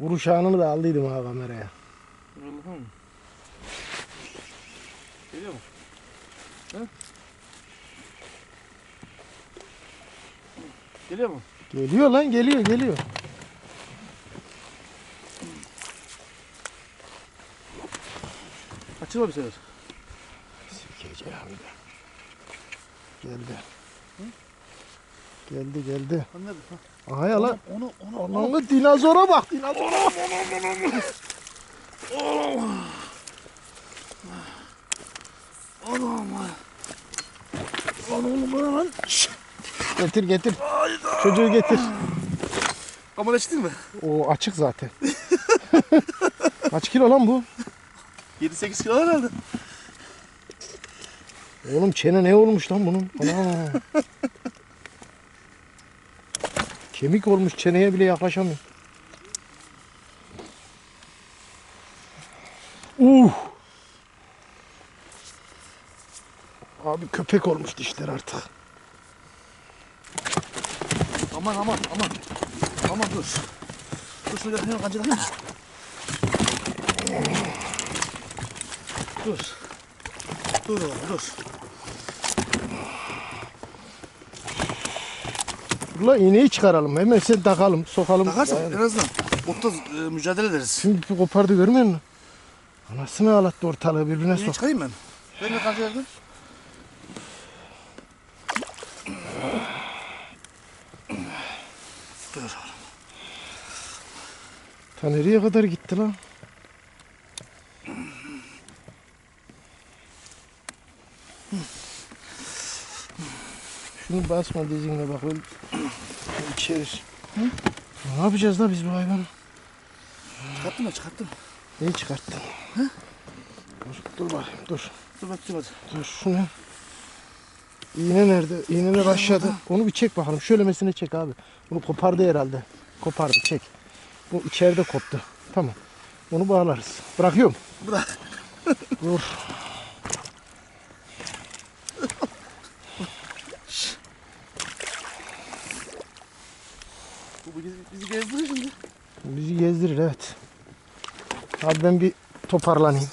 Vuruş anını da aldıydım ha kameraya. Allah'ım. Geliyor mu? Ha? Geliyor mu? Geliyor lan geliyor geliyor. Açılma bir sefer. Sikeceğim de. Geldi. Geldi geldi. Lan? Ha. Aha ya lan. Onu, onu, onu. Ananı dinozora bak. Dinozora. Anam. Lan oğlum lan. Şşt. Getir getir. Çocuğu getir. Kamera açtın mı? O açık zaten. Kaç kilo lan bu? 7-8 kilo herhalde. Oğlum çene ne olmuş lan bunun? Ana. Kemik olmuş çeneye bile yaklaşamıyor. Uh. Abi köpek olmuş dişler artık. Aman aman aman. Aman dur. Dur şöyle hemen kancılayayım. Dur. Dur oğlum dur. Dur lan iğneyi çıkaralım. Hemen sen takalım, sokalım. Takarsak en azından botta e, mücadele ederiz. Şimdi bir kopardı görmüyor musun? Anasını ağlattı ortalığı birbirine sok. çıkarayım ben. Ben de kancıladım. Dur oğlum. Ta nereye kadar gitti lan? Şunu basma dizinle bak öyle içerir. Ne yapacağız da biz bu hayvanı? Çıkarttım ben çıkarttım. Neyi çıkarttın? Dur, dur bakayım dur. Dur bakayım hadi. Dur şunu. İğne nerede? İğneler aşağıda. Onu bir çek bakalım. Şöylemesine çek abi. Bunu kopardı herhalde. Kopardı çek. Bu içeride koptu. Tamam. Onu bağlarız. Bırakıyorum. Bırak. Dur. Bizi, bizi gezdirir şimdi. Bizi gezdirir evet. Abi ben bir toparlanayım.